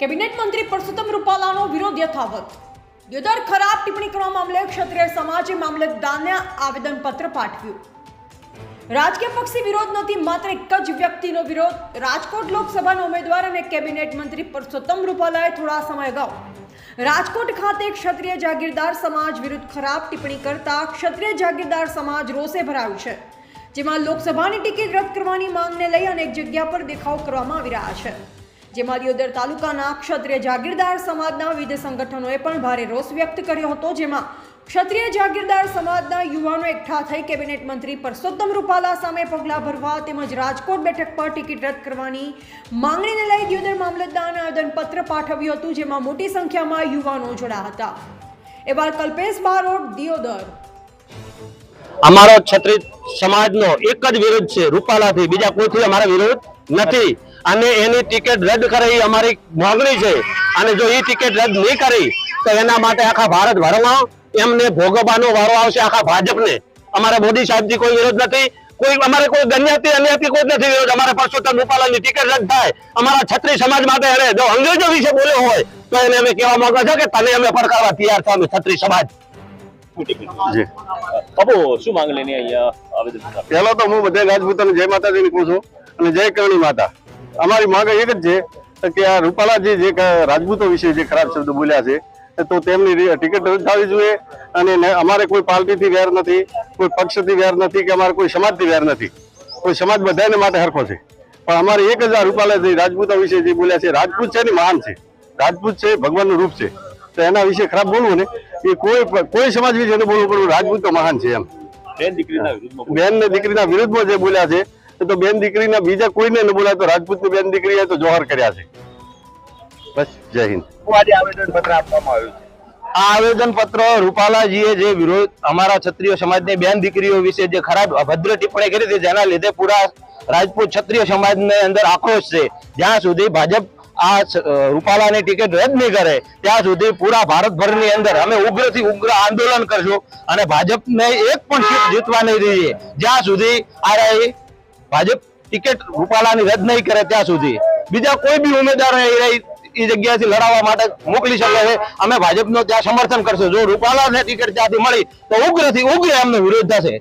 Cabinet મંત્રી પરસોત્તમ રૂપાલાનો વિરોધ યથાવત. દિયોદર ખરાબ ટિપ્પણી કરવા મામલે ક્ષત્રિય સમાજે મામલતદારને આવેદનપત્ર પાઠવ્યું. રાજકીય પક્ષી વિરોધ નથી, માત્ર એક જ વ્યક્તિનો વિરોધ. રાજકોટ લોકસભાના ઉમેદવાર અને કેબિનેટ મંત્રી પરસોત્તમ રૂપાલાએ થોડા સમય અગાઉ રાજકોટ ખાતે ક્ષત્રિય જાગીરદાર સમાજ વિરુદ્ધ ખરાબ ટિપ્પણી કરતા ક્ષત્રિય જાગીરદાર સમાજ રોષે ભરાયું છે. જેમાં લોકસભાની ટિકિટ રદ કરવાની માંગને લઈ અનેક જગ્યા પર દેખાવ કરવામાં આવી રહ્યા છે. જેમાં દિયોદર તાલુકાના ક્ષત્રિય જાગીરદાર સમાજના વિવિધ સંગઠનોએ પણ ભારે રોષ વ્યક્ત કર્યો હતો. જેમાં ક્ષત્રિય જાગીરદાર સમાજના યુવાનો એકઠા થઈ કેબિનેટ મંત્રી પરસોત્તમ રૂપાલા સામે પગલાં ભરવા તેમજ રાજકોટ બેઠક પર ટિકિટ રદ કરવાની માંગણીને લઈ દિયોદર મામલતદારને આવેદનપત્ર પાઠવ્યું હતું, જેમાં મોટી સંખ્યામાં યુવાનો જોડાયા હતા. એવા કલ્પેશ બારોટ, દિયોદર. અમારો ક્ષત્રિય સમાજનો એક જ વિરોધ છે. રૂપાલાથી બીજા કોઈથી અમારો વિરોધ નથી. અને એની ટિકિટ રદ કરે એ અમારી માંગણી છે. અને જો એ ટિકિટ રદ નહીં કરી તો એના માટે આખા ભારતભરમાં એમને ભોગવવાનો વારો આવશે આખા ભાજપને. અમારા મોદી સાહેબજી કોઈ વિરોધ નથી. કોઈ અમારે કોઈ ગણ્યાથી અન્યથી કોઈ નથી વિરોધ. અમારે પરસોત્તમ રૂપાલાની ટિકિટ રદ થાય. અમારા છત્રી સમાજ માટે એને જો અંગ્રેજો વિશે બોલ્યો હોય તો એને અમે કહેવા માંગો છો કે તને અમે પડકારવા તૈયાર છો અમે છત્રી સમાજ. પેલો બાબુ શું માંગ લઈને અહીંયા આવેદન તો હું બધા રાજપૂતોને જય માતાજીની કહું છું અને જય કરણી માતા અમારી માંગ એક જ છે કે આ રૂપાલાજી જે રાજપૂતો વિશે જે ખરાબ શબ્દ બોલ્યા છે તો તેમની ટિકિટ રદ થવી જોઈએ અને અમારે કોઈ પાર્ટીથી વેર નથી કોઈ પક્ષથી વેર નથી કે અમારે કોઈ સમાજથી વેર નથી. કોઈ સમાજ બધાને માટે હરખો છે. પણ અમારે એક હજાર રૂપાલાજી રાજપૂતો વિશે જે બોલ્યા છે રાજપૂત છે ને મહાન છે. રાજપૂત છે ભગવાનનું રૂપ છે. તો એના વિશે ખરાબ બોલવું ને એ કોઈ કોઈ સમાજ વિશે બોલવું પડવું રાજપૂત તો મહાન છે એમ. બેન દીકરીના વિરુદ્ધમાં જે બોલ્યા છે તો બેન દીકરીના બીજા કોઈને ન બોલાય તો રાજપૂતની બેન દીકરીએ તો જોહર કર્યા છે. બસ જય હિન્દ. આજે આવેદન પત્ર આપવામાં આવ્યું છે. આ આવેદન પત્ર રૂપાલાજીએ જે વિરોધ અમારા ક્ષત્રિય સમાજની બેન દીકરીઓ વિશે જે ખરાબ અભદ્ર ટિપ્પણી કરી હતી જેના લીધે પૂરા રાજપૂત ક્ષત્રિય સમાજને અંદર આક્રોશ છે. જ્યાં સુધી ભાજપ આ રૂપાલાની ટિકિટ રદ નહીં કરે ત્યાં સુધી પૂરા ભારતભરની અંદર અમે ઉગ્રથી ઉગ્ર આંદોલન કરશું અને ભાજપને એક પણ સીટ જીતવા નહીં દઈએ. જ્યાં સુધી આ ભાજપ ટિકિટ રૂપાલાની રદ નહીં કરે ત્યાં સુધી. બીજા કોઈ બી ઉમેદવાર એ જગ્યાએથી લડાવવા માટે મોકલી શકે છે. અમે ભાજપનો ત્યાં સમર્થન કરશું. જો રૂપાલાને ટિકિટ ત્યાંથી મળી, તો ઉગ્રથી ઉગ્ર એમનો વિરોધ થશે.